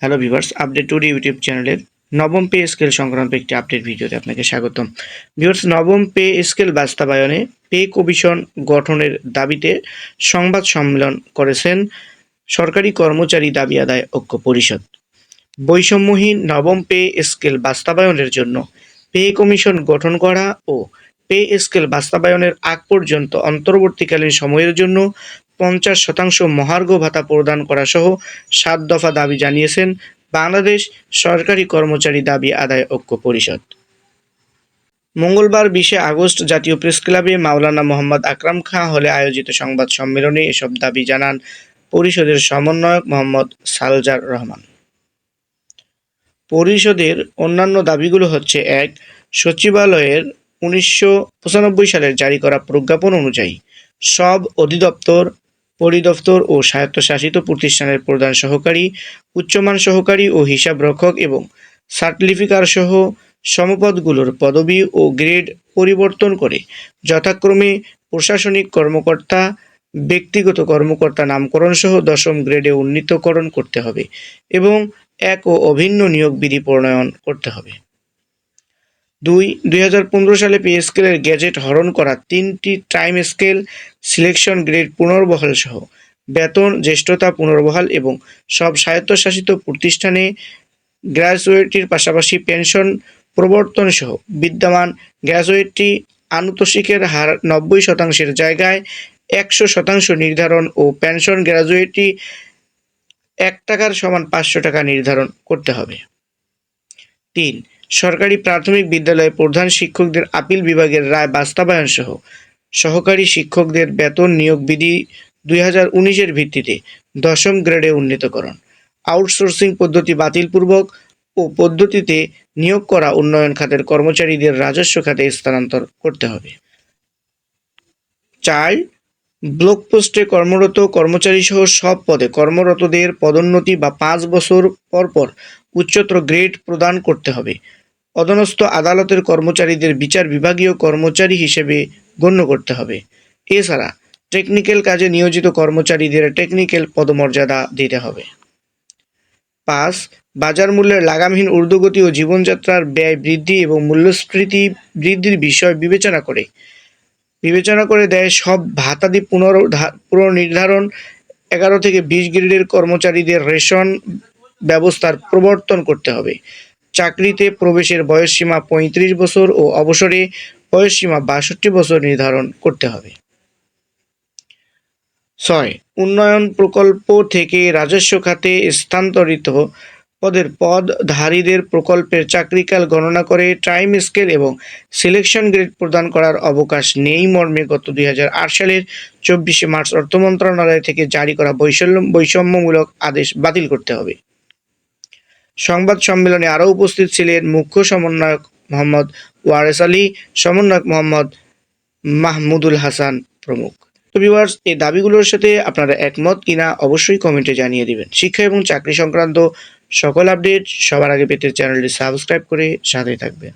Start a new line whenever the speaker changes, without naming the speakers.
Hello viewers update today YouTube চ্যানেলের নবম pay scale সংক্রান্ত একটি আপডেট ভিডিওতে আপনাকে স্বাগতম। ভিভার্স নবম পে স্কেল বাস্তবায়নে পে কমিশন গঠনের দাবিতে সংবাদ সম্মেলন করেছেন সরকারি কর্মচারী দাবি আদায় ঐক্য পরিষদ। বৈষম্যহীন নবম পে স্কেল বাস্তবায়নের জন্য পে কমিশন গঠন করা ও পে স্কেল বাস্তবায়নের আগ পর্যন্ত অন্তর্বর্তীকালীন সময়ের জন্য পঞ্চাশ শতাংশ মহার্ঘ ভাতা প্রদান করা সহ সাত দফা দাবি জানিয়েছেন বাংলাদেশ সরকারি কর্মচারী দাবি আদায় ঐক্য পরিষদ। মঙ্গলবার বিশে আগস্ট জাতীয় প্রেস ক্লাবে মাওলানা মোহাম্মদ আকরাম খাঁ হলে আয়োজিত সংবাদ সম্মেলনে এসব দাবি জানান পরিষদের সমন্বয়ক মোহাম্মদ সালজার রহমান। পরিষদের অন্যান্য দাবিগুলো হচ্ছে এক, সচিবালয়ের উনিশশো পঁচানব্বই সালের জারি করা প্রজ্ঞাপন অনুযায়ী সব অধিদপ্তর, পরিদপ্তর ও স্বায়ত্তশাসিত প্রতিষ্ঠানের প্রধান সহকারী, উচ্চমান সহকারী ও হিসাবরক্ষক এবং সার্টিফিকার সহ সমপদগুলোর পদবি ও গ্রেড পরিবর্তন করে যথাক্রমে প্রশাসনিক কর্মকর্তা, ব্যক্তিগত কর্মকর্তা নামকরণ সহ দশম গ্রেডে উন্নীতকরণ করতে হবে এবং এক ও অভিন্ন নিয়োগ বিধি প্রণয়ন করতে হবে। দুই দুই সালে পে স্কেলের গ্যাজেট হরণ করা তিনটি টাইম স্কেল সিলেকশন গ্রেড পুনর্বহাল সহ বেতন, জ্যেষ্ঠতা পুনর্বহাল এবং সব স্বায়ত্তশাসিত প্রতিষ্ঠানে গ্র্যাজুয়েটির পাশাপাশি পেনশন প্রবর্তন সহ বিদ্যমান গ্র্যাজুয়েটটি আনুতোষিকের হার নব্বই শতাংশের জায়গায় একশো শতাংশ নির্ধারণ ও পেনশন গ্র্যাজুয়েটি এক টাকার সমান পাঁচশো টাকা নির্ধারণ করতে হবে। তিন সরকারি প্রাথমিক বিদ্যালয়ে প্রধান শিক্ষকদের আপিল বিভাগের রায় বাস্তবায়ন সহ সহকারী শিক্ষকদের বেতন নিয়োগ বিধি দুই হাজার উনিশের ভিত্তিতে দশম গ্রেডে উন্নীতকরণ, আউটসোর্সিং পদ্ধতি বাতিলপূর্বক ও পদ্ধতিতে নিয়োগ করা উন্নয়ন খাতের কর্মচারীদের রাজস্ব খাতে স্থানান্তর করতে হবে। চার, ব্লক পোস্টে কর্মরত কর্মচারী সহ সব পদে কর্মরতদের পদোন্নতি বা পাঁচ বছর পর পর উচ্চতর গ্রেড প্রদান করতে হবে। অধনস্থ আদালতের কর্মচারীদের বিচার বিভাগীয় কর্মচারী হিসেবে গণ্য করতে হবে। এছাড়া টেকনিক্যাল কাজে নিয়োজিত কর্মচারীদের টেকনিক্যাল পদমর্যাদা দিতে হবে। পাঁচ, বাজার মূল্যের লাগামহীন ঊর্ধ্বগতি ও জীবনযাত্রার ব্যয় বৃদ্ধি এবং মূল্যস্ফীতি বৃদ্ধির বিষয় বিবেচনা করে। বিবেচনা করে দেয় সব ভাতাদি পুনর পুনর্নির্ধারণ, এগারো থেকে বিশ গ্রেডের কর্মচারীদের রেশন ব্যবস্থার প্রবর্তন করতে হবে। চাকরিতে প্রবেশের বয়সসীমা পঁয়ত্রিশ বছর ও অবসরে বয়সসীমা বাষট্টি বছর নির্ধারণ করতে হবে। ছয়, উন্নয়ন প্রকল্প থেকে রাজস্ব খাতে স্থানান্তরিত পদের পদধারীদের প্রকল্পের চাকরিকাল গণনা করে টাইম স্কেল এবং সিলেকশন গ্রেড প্রদান করার অবকাশ নেই মর্মে গত দুই হাজার আট সালের চব্বিশে মার্চ অর্থ মন্ত্রণালয় থেকে জারি করা বৈষম্য বৈষম্যমূলক আদেশ বাতিল করতে হবে। সংবাদ সম্মেলনে আরও উপস্থিত ছিলেন মুখ্য সমন্বয়ক মোহাম্মদ ওয়ারেস আলী, সমন্বয়ক মোহাম্মদ মাহমুদুল হাসান প্রমুখ। তো ভিউয়ার্স এই দাবিগুলোর সাথে আপনারা একমত কিনা অবশ্যই কমেন্টে জানিয়ে দিবেন। শিক্ষা এবং চাকরি সংক্রান্ত সকল আপডেট সবার আগে পেতে চ্যানেলটি সাবস্ক্রাইব করে সাথে থাকবেন।